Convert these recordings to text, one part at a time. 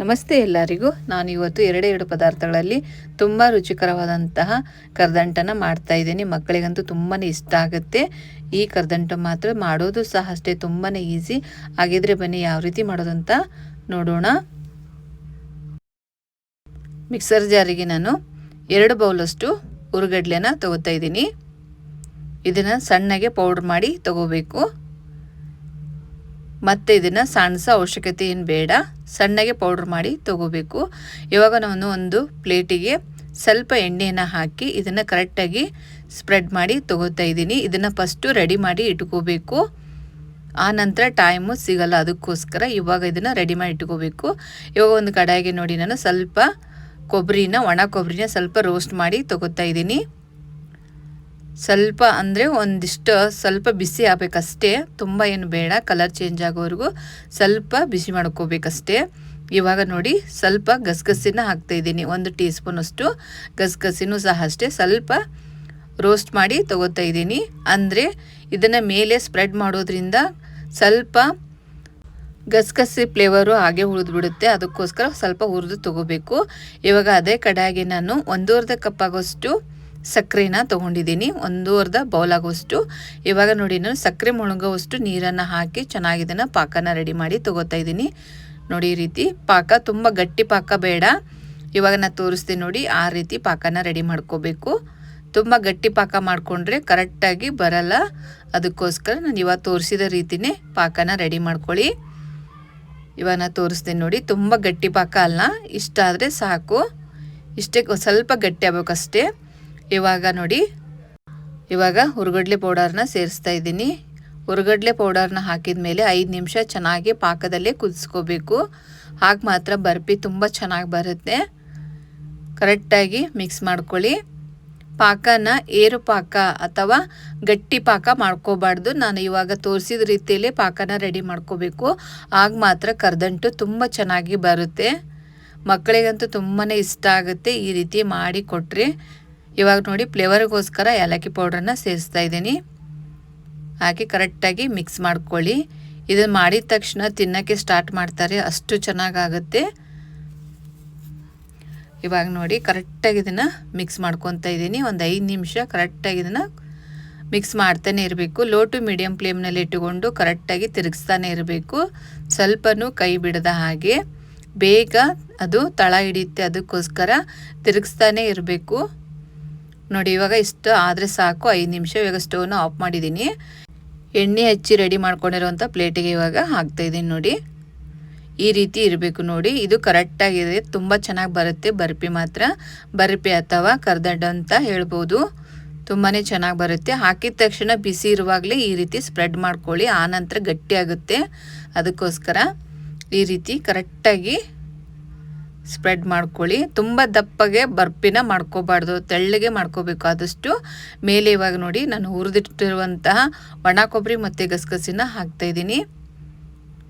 ನಮಸ್ತೆ ಎಲ್ಲರಿಗೂ. ನಾನು ಇವತ್ತು ಎರಡೇ ಎರಡು ಪದಾರ್ಥಗಳಲ್ಲಿ ತುಂಬ ರುಚಿಕರವಾದಂತಹ ಕರ್ದಂಟನ ಮಾಡ್ತಾ ಇದ್ದೀನಿ. ಮಕ್ಕಳಿಗಂತೂ ತುಂಬಾ ಇಷ್ಟ ಆಗುತ್ತೆ. ಈ ಕರ್ದಂಟು ಮಾತ್ರ ಮಾಡೋದು ಸಹ ಅಷ್ಟೇ ತುಂಬಾ ಈಸಿ. ಹಾಗಿದ್ರೆ ಬನ್ನಿ, ಯಾವ ರೀತಿ ಮಾಡೋದು ಅಂತ ನೋಡೋಣ. ಮಿಕ್ಸರ್ ಜಾರಿಗೆ ನಾನು ಎರಡು ಬೌಲಷ್ಟು ಉರುಗಡ್ಲೆನ ತಗೋತಾ ಇದ್ದೀನಿ. ಇದನ್ನು ಸಣ್ಣಗೆ ಪೌಡ್ರ್ ಮಾಡಿ ತಗೋಬೇಕು. ಮತ್ತು ಇದನ್ನು ಸಣ್ಸ ಅವಶ್ಯಕತೆ ಏನು ಬೇಡ, ಸಣ್ಣಗೆ ಪೌಡ್ರ್ ಮಾಡಿ ತಗೋಬೇಕು. ಇವಾಗ ನಾನು ಒಂದು ಪ್ಲೇಟಿಗೆ ಸ್ವಲ್ಪ ಎಣ್ಣೆಯನ್ನು ಹಾಕಿ ಇದನ್ನು ಕರೆಕ್ಟಾಗಿ ಸ್ಪ್ರೆಡ್ ಮಾಡಿ ತಗೋತಾ ಇದ್ದೀನಿ. ಇದನ್ನು ಫಸ್ಟು ರೆಡಿ ಮಾಡಿ ಇಟ್ಕೋಬೇಕು. ಆ ನಂತರ ಟೈಮು ಸಿಗಲ್ಲ ಅದಕ್ಕೋಸ್ಕರ ಇವಾಗ ಇದನ್ನು ರೆಡಿ ಮಾಡಿ ಇಟ್ಕೋಬೇಕು. ಇವಾಗ ಒಂದು ಕಡಾಯಿಗೆ ನೋಡಿ ನಾನು ಸ್ವಲ್ಪ ಕೊಬ್ಬರಿನ, ಒಣ ಕೊಬ್ಬರಿನ ಸ್ವಲ್ಪ ರೋಸ್ಟ್ ಮಾಡಿ ತಗೋತಾ ಇದ್ದೀನಿ. ಸ್ವಲ್ಪ ಅಂದರೆ ಒಂದಿಷ್ಟು ಸ್ವಲ್ಪ ಬಿಸಿ ಆಗಬೇಕಷ್ಟೇ. ತುಂಬ ಏನು ಬೇಡ ಕಲರ್ ಚೇಂಜ್ ಆಗೋವರೆಗೂ ಸ್ವಲ್ಪ ಬಿಸಿ ಮಾಡ್ಕೋಬೇಕಷ್ಟೇ. ಇವಾಗ ನೋಡಿ, ಸ್ವಲ್ಪ ಗಸಗಸಿನ ಹಾಕ್ತಾಯಿದ್ದೀನಿ ಒಂದು ಟೀ ಸ್ಪೂನಷ್ಟು ಗಸಗಸಿನೂ ಸಹ ಅಷ್ಟೇ. ಸ್ವಲ್ಪ ರೋಸ್ಟ್ ಮಾಡಿ ತಗೋತಾ ಇದ್ದೀನಿ. ಅಂದರೆ ಇದನ್ನು ಮೇಲೆ ಸ್ಪ್ರೆಡ್ ಮಾಡೋದ್ರಿಂದ ಸ್ವಲ್ಪ ಗಸಗಸಿ ಫ್ಲೇವರು ಹಾಗೆ ಬಿಡುತ್ತೆ. ಅದಕ್ಕೋಸ್ಕರ ಸ್ವಲ್ಪ ಹುರಿದು ತಗೋಬೇಕು. ಇವಾಗ ಅದೇ ಕಡಾಯಿಗೆ ನಾನು ಒಂದೂವರೆ ಕಪ್ ಆಗೋಷ್ಟು ಸಕ್ಕರೆನ ತೊಗೊಂಡಿದ್ದೀನಿ. ಒಂದೂವರ್ಧ ಬೌಲ್ ಆಗೋಷ್ಟು ಇವಾಗ ನೋಡಿ, ನಾನು ಸಕ್ಕರೆ ಮುಳುಗೋವಷ್ಟು ನೀರನ್ನು ಹಾಕಿ ಚೆನ್ನಾಗಿ ಇದನ್ನು ಪಾಕನ ರೆಡಿ ಮಾಡಿ ತೊಗೋತಾ ಇದ್ದೀನಿ. ನೋಡಿ ಈ ರೀತಿ ಪಾಕ ತುಂಬ ಗಟ್ಟಿ ಪಾಕ ಬೇಡ. ಇವಾಗ ನಾನು ತೋರಿಸ್ತೀನಿ ನೋಡಿ, ಆ ರೀತಿ ಪಾಕನ ರೆಡಿ ಮಾಡ್ಕೋಬೇಕು. ತುಂಬ ಗಟ್ಟಿ ಪಾಕ ಮಾಡಿಕೊಂಡ್ರೆ ಕರೆಕ್ಟಾಗಿ ಬರಲ್ಲ. ಅದಕ್ಕೋಸ್ಕರ ನಾನು ಇವಾಗ ತೋರಿಸಿದ ರೀತಿಯೇ ಪಾಕನ ರೆಡಿ ಮಾಡ್ಕೊಳ್ಳಿ. ಇವಾಗ ನಾನು ತೋರಿಸ್ತೀನಿ ನೋಡಿ, ತುಂಬ ಗಟ್ಟಿ ಪಾಕ ಅಲ್ಲ ಇಷ್ಟ ಆದರೆ ಸಾಕು. ಇಷ್ಟೇ, ಸ್ವಲ್ಪ ಗಟ್ಟಿ ಆಗಬೇಕಷ್ಟೇ. ಇವಾಗ ನೋಡಿ. ಇವಾಗ ಹುರುಗಡ್ಲೆ ಪೌಡರ್ನ ಸೇರಿಸ್ತಾ ಇದ್ದೀನಿ. ಹುರುಗಡ್ಲೆ ಪೌಡರ್ನ ಹಾಕಿದ ಮೇಲೆ ಐದು ನಿಮಿಷ ಚೆನ್ನಾಗಿ ಪಾಕದಲ್ಲೇ ಕುದಿಸ್ಕೋಬೇಕು. ಹಾಗೆ ಮಾತ್ರ ಬರ್ಫಿ ತುಂಬ ಚೆನ್ನಾಗಿ ಬರುತ್ತೆ. ಕರೆಕ್ಟಾಗಿ ಮಿಕ್ಸ್ ಮಾಡ್ಕೊಳ್ಳಿ. ಪಾಕನ ಏರು ಪಾಕ ಅಥವಾ ಗಟ್ಟಿ ಪಾಕ ಮಾಡ್ಕೋಬಾರ್ದು. ನಾನು ಇವಾಗ ತೋರಿಸಿದ ರೀತಿಯಲ್ಲಿ ಪಾಕನ ರೆಡಿ ಮಾಡ್ಕೋಬೇಕು. ಆಗ ಮಾತ್ರ ಕರ್ದಂಟು ತುಂಬ ಚೆನ್ನಾಗಿ ಬರುತ್ತೆ. ಮಕ್ಕಳಿಗಂತೂ ತುಂಬಾ ಇಷ್ಟ ಆಗುತ್ತೆ ಈ ರೀತಿ ಮಾಡಿ ಕೊಟ್ಟರೆ ಇವಾಗ ನೋಡಿ ಫ್ಲೇವರ್ಗೋಸ್ಕರ ಏಲಕ್ಕಿ ಪೌಡ್ರನ್ನ ಸೇರಿಸ್ತಾ ಇದ್ದೀನಿ. ಹಾಕಿ ಕರೆಕ್ಟಾಗಿ ಮಿಕ್ಸ್ ಮಾಡ್ಕೊಳ್ಳಿ. ಇದನ್ನು ಮಾಡಿದ ತಕ್ಷಣ ತಿನ್ನೋಕ್ಕೆ ಸ್ಟಾರ್ಟ್ ಮಾಡ್ತಾರೆ, ಅಷ್ಟು ಚೆನ್ನಾಗಾಗುತ್ತೆ. ಇವಾಗ ನೋಡಿ ಕರೆಕ್ಟಾಗಿ ಇದನ್ನು ಮಿಕ್ಸ್ ಮಾಡ್ಕೊತಾ ಇದ್ದೀನಿ. ಒಂದು ಐದು ನಿಮಿಷ ಕರೆಕ್ಟಾಗಿ ಇದನ್ನು ಮಿಕ್ಸ್ ಮಾಡ್ತಾನೆ ಇರಬೇಕು. ಲೋ ಟು ಮೀಡಿಯಮ್ ಫ್ಲೇಮ್ನಲ್ಲಿ ಇಟ್ಟುಕೊಂಡು ಕರೆಕ್ಟಾಗಿ ತಿರುಗಿಸ್ತಾನೆ ಇರಬೇಕು. ಸ್ವಲ್ಪನೂ ಕೈ ಬಿಡದ ಹಾಗೆ. ಬೇಗ ಅದು ತಳ ಹಿಡಿಯುತ್ತೆ, ಅದಕ್ಕೋಸ್ಕರ ತಿರುಗಿಸ್ತಾನೆ ಇರಬೇಕು. ನೋಡಿ, ಇವಾಗ ಇಷ್ಟು ಆದರೆ ಸಾಕು. ಐದು ನಿಮಿಷ ಇವಾಗ ಸ್ಟೋವ್ನ ಆಫ್ ಮಾಡಿದ್ದೀನಿ. ಎಣ್ಣೆ ಹಚ್ಚಿ ರೆಡಿ ಮಾಡ್ಕೊಂಡಿರುವಂಥ ಪ್ಲೇಟಿಗೆ ಇವಾಗ ಹಾಕ್ತಾಯಿದ್ದೀನಿ ನೋಡಿ. ಈ ರೀತಿ ಇರಬೇಕು ನೋಡಿ. ಇದು ಕರೆಕ್ಟಾಗಿದೆ ತುಂಬ ಚೆನ್ನಾಗಿ ಬರುತ್ತೆ. ಬರ್ಪಿ ಮಾತ್ರ. ಬರ್ಪಿ ಅಥವಾ ಕರ್ದಡ್ಡ ಅಂತ ಹೇಳ್ಬೋದು. ತುಂಬಾ ಚೆನ್ನಾಗಿ ಬರುತ್ತೆ. ಹಾಕಿದ ತಕ್ಷಣ ಬಿಸಿ ಇರುವಾಗಲೇ ಈ ರೀತಿ ಸ್ಪ್ರೆಡ್ ಮಾಡ್ಕೊಳ್ಳಿ. ಆನಂತರ ಗಟ್ಟಿಯಾಗುತ್ತೆ. ಅದಕ್ಕೋಸ್ಕರ ಈ ರೀತಿ ಕರೆಕ್ಟಾಗಿ ಸ್ಪ್ರೆಡ್ ಮಾಡ್ಕೊಳ್ಳಿ. ತುಂಬ ದಪ್ಪಗೆ ಬರ್ಪಿನ ಮಾಡ್ಕೋಬಾರ್ದು. ತೆಳ್ಳಗೆ ಮಾಡ್ಕೋಬೇಕು ಆದಷ್ಟು. ಮೇಲೆ ಇವಾಗ ನೋಡಿ ನಾನು ಹುರಿದಿಟ್ಟಿರುವಂತಹ ಒಣ ಕೊಬ್ಬರಿ ಮತ್ತು ಗಸಗಸಿನ ಹಾಕ್ತಾಯಿದ್ದೀನಿ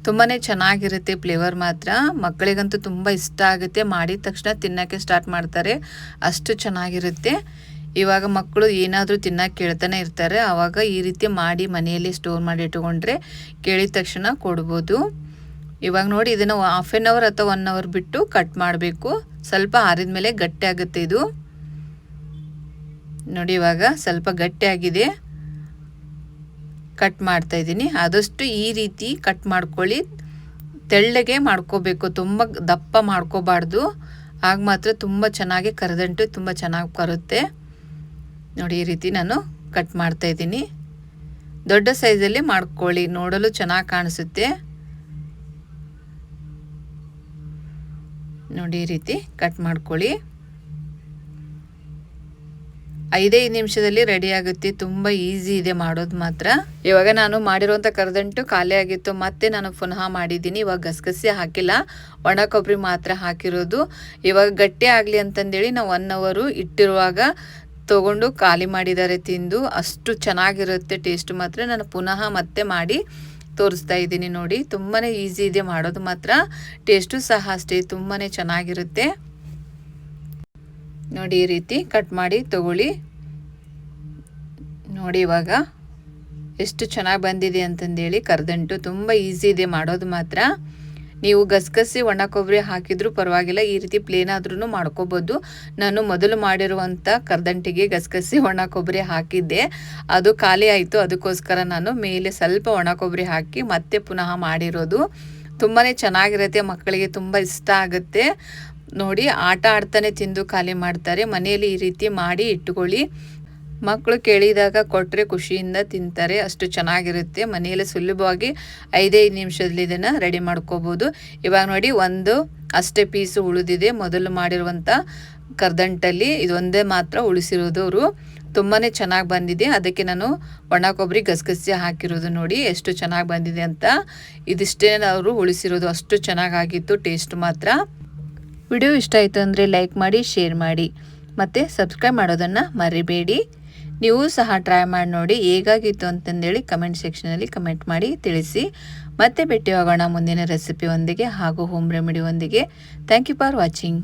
ತುಂಬಾ ಚೆನ್ನಾಗಿರುತ್ತೆ ಫ್ಲೇವರ್ ಮಾತ್ರ. ಮಕ್ಕಳಿಗಂತೂ ತುಂಬ ಇಷ್ಟ ಆಗುತ್ತೆ. ಮಾಡಿದ ತಕ್ಷಣ ತಿನ್ನೋಕ್ಕೆ ಸ್ಟಾರ್ಟ್ ಮಾಡ್ತಾರೆ. ಅಷ್ಟು ಚೆನ್ನಾಗಿರುತ್ತೆ. ಇವಾಗ ಮಕ್ಕಳು ಏನಾದರೂ ತಿನ್ನೋಕೆ ಕೇಳ್ತಾನೆ ಇರ್ತಾರೆ. ಆವಾಗ ಈ ರೀತಿ ಮಾಡಿ ಮನೆಯಲ್ಲಿ ಸ್ಟೋರ್ ಮಾಡಿ ಇಟ್ಕೊಂಡ್ರೆ ಕೇಳಿದ ತಕ್ಷಣ ಕೊಡ್ಬೋದು. ಇವಾಗ ನೋಡಿ, ಇದನ್ನು ಹಾಫ್ ಆನ್ ಅವರ್ ಅಥವಾ ಒನ್ ಅವರ್ ಬಿಟ್ಟು ಕಟ್ ಮಾಡಬೇಕು. ಸ್ವಲ್ಪ ಆರಿದ ಮೇಲೆ ಗಟ್ಟಿ ಆಗುತ್ತೆ ಇದು. ನೋಡಿ, ಇವಾಗ ಸ್ವಲ್ಪ ಗಟ್ಟಿ ಆಗಿದೆ. ಕಟ್ ಮಾಡ್ತಾ ಇದ್ದೀನಿ. ಆದಷ್ಟು ಈ ರೀತಿ ಕಟ್ ಮಾಡ್ಕೊಳ್ಳಿ. ತೆಳ್ಳಗೆ ಮಾಡ್ಕೋಬೇಕು. ತುಂಬ ದಪ್ಪ ಮಾಡ್ಕೋಬಾರ್ದು. ಆಗ ಮಾತ್ರ ತುಂಬ ಚೆನ್ನಾಗಿ ಕರೆದಂಟು, ತುಂಬ ಚೆನ್ನಾಗಿ ಬರುತ್ತೆ. ನೋಡಿ, ಈ ರೀತಿ ನಾನು ಕಟ್ ಮಾಡ್ತಾ ಇದ್ದೀನಿ. ದೊಡ್ಡ ಸೈಜಲ್ಲಿ ಮಾಡ್ಕೊಳ್ಳಿ. ನೋಡಲು ಚೆನ್ನಾಗಿ ಕಾಣಿಸುತ್ತೆ. ನೋಡಿ ಈ ರೀತಿ ಕಟ್ ಮಾಡ್ಕೊಳ್ಳಿ. ಐದೈದು ನಿಮಿಷದಲ್ಲಿ ರೆಡಿ ಆಗುತ್ತೆ. ತುಂಬ ಈಸಿ ಇದೆ ಮಾಡೋದು ಮಾತ್ರ. ಇವಾಗ ನಾನು ಮಾಡಿರುವಂಥ ಕರದಂಟು ಖಾಲಿ ಆಗಿತ್ತು. ಮತ್ತೆ ನಾನು ಪುನಃ ಮಾಡಿದ್ದೀನಿ. ಇವಾಗ ಗಸಗಸೆ ಹಾಕಿಲ್ಲ. ಒಣ ಕೊಬ್ಬರಿ ಮಾತ್ರ ಹಾಕಿರೋದು. ಇವಾಗ ಗಟ್ಟಿ ಆಗಲಿ ಅಂತಂದೇಳಿ ನಾವು ಒನ್ ಅವರು ಇಟ್ಟಿರುವಾಗ ತಗೊಂಡು ಖಾಲಿ ಮಾಡಿದ್ದಾರೆ ತಿಂದು. ಅಷ್ಟು ಚೆನ್ನಾಗಿರುತ್ತೆ. ಟೇಸ್ಟ್ ಮಾತ್ರ. ನಾನು ಪುನಃ ಮತ್ತೆ ಮಾಡಿ ತೋರಿಸ್ತಾ ಇದ್ದೀನಿ ನೋಡಿ. ತುಂಬಾ ಈಸಿ ಇದೆ ಮಾಡೋದು ಮಾತ್ರ. ಟೇಸ್ಟು ಸಹ ಅಷ್ಟೇ ತುಂಬಾ ಚೆನ್ನಾಗಿರುತ್ತೆ. ನೋಡಿ ಈ ರೀತಿ ಕಟ್ ಮಾಡಿ ತಗೊಳ್ಳಿ. ನೋಡಿ ಇವಾಗ ಎಷ್ಟು ಚೆನ್ನಾಗಿ ಬಂದಿದೆ ಅಂತಂದೇಳಿ ಕರ್ದಂಟು. ತುಂಬ ಈಸಿ ಇದೆ ಮಾಡೋದು ಮಾತ್ರ. ನೀವು ಗಸಗಸೆ ಒಣ ಕೊಬ್ಬರಿ ಹಾಕಿದ್ರೂ ಪರವಾಗಿಲ್ಲ, ಈ ರೀತಿ ಪ್ಲೇನ್ ಆದ್ರೂ ಮಾಡ್ಕೋಬೋದು. ನಾನು ಮೊದಲು ಮಾಡಿರುವಂಥ ಕರ್ದಂಟಿಗೆ ಗಸಗಸೆ ಒಣ ಕೊಬ್ಬರಿ ಹಾಕಿದ್ದೆ. ಅದು ಖಾಲಿ ಆಯಿತು, ಅದಕ್ಕೋಸ್ಕರ ನಾನು ಮೇಲೆ ಸ್ವಲ್ಪ ಒಣ ಕೊಬ್ಬರಿ ಹಾಕಿ ಮತ್ತೆ ಪುನಃ ಮಾಡಿರೋದು. ತುಂಬಾ ಚೆನ್ನಾಗಿರುತ್ತೆ, ಮಕ್ಕಳಿಗೆ ತುಂಬ ಇಷ್ಟ ಆಗುತ್ತೆ. ನೋಡಿ, ಆಟ ಆಡ್ತಾನೆ ತಿಂದು ಖಾಲಿ ಮಾಡ್ತಾರೆ. ಮನೆಯಲ್ಲಿ ಈ ರೀತಿ ಮಾಡಿ ಇಟ್ಟುಕೊಳ್ಳಿ ಮಕ್ಕಳು ಕೇಳಿದಾಗ ಕೊಟ್ಟರೆ ಖುಷಿಯಿಂದ ತಿಂತಾರೆ, ಅಷ್ಟು ಚೆನ್ನಾಗಿರುತ್ತೆ. ಮನೆಯಲ್ಲಿ ಸುಲಭವಾಗಿ ಐದೈದು ನಿಮಿಷದಲ್ಲಿ ಇದನ್ನು ರೆಡಿ ಮಾಡ್ಕೋಬೋದು. ಇವಾಗ ನೋಡಿ, ಒಂದು ಅಷ್ಟೇ ಪೀಸು ಉಳಿದಿದೆ. ಮೊದಲು ಮಾಡಿರುವಂಥ ಕರ್ದಂಟಲ್ಲಿ ಇದೊಂದೇ ಮಾತ್ರ ಉಳಿಸಿರೋದು ಅವರು. ತುಂಬಾ ಚೆನ್ನಾಗಿ ಬಂದಿದೆ. ಅದಕ್ಕೆ ನಾನು ಒಣ ಕೊಬ್ಬರಿ ಗಸಗಸೆ ಹಾಕಿರೋದು ನೋಡಿ, ಎಷ್ಟು ಚೆನ್ನಾಗಿ ಬಂದಿದೆ ಅಂತ. ಇದಿಷ್ಟೇ ಅವರು ಉಳಿಸಿರೋದು. ಅಷ್ಟು ಚೆನ್ನಾಗಾಗಿತ್ತು, ಟೇಸ್ಟ್ ಮಾತ್ರ. ವಿಡಿಯೋ ಇಷ್ಟ ಆಯಿತು ಅಂದರೆ ಲೈಕ್ ಮಾಡಿ, ಶೇರ್ ಮಾಡಿ. ಮತ್ತು ಸಬ್ಸ್ಕ್ರೈಬ್ ಮಾಡೋದನ್ನು ಮರಿಬೇಡಿ. ನೀವು ಸಹ ಟ್ರೈ ಮಾಡಿ ನೋಡಿ, ಹೇಗಾಗಿತ್ತು ಅಂತಂದೇಳಿ ಕಮೆಂಟ್ ಸೆಕ್ಷನಲ್ಲಿ ಕಮೆಂಟ್ ಮಾಡಿ ತಿಳಿಸಿ. ಮತ್ತೆ ಭೇಟಿ ಹೋಗೋಣ ಮುಂದಿನ ರೆಸಿಪಿ ಒಂದಿಗೆ ಹಾಗೂ ಹೋಮ್ ರೆಮಿಡಿ ಒಂದಿಗೆ. Thank you for watching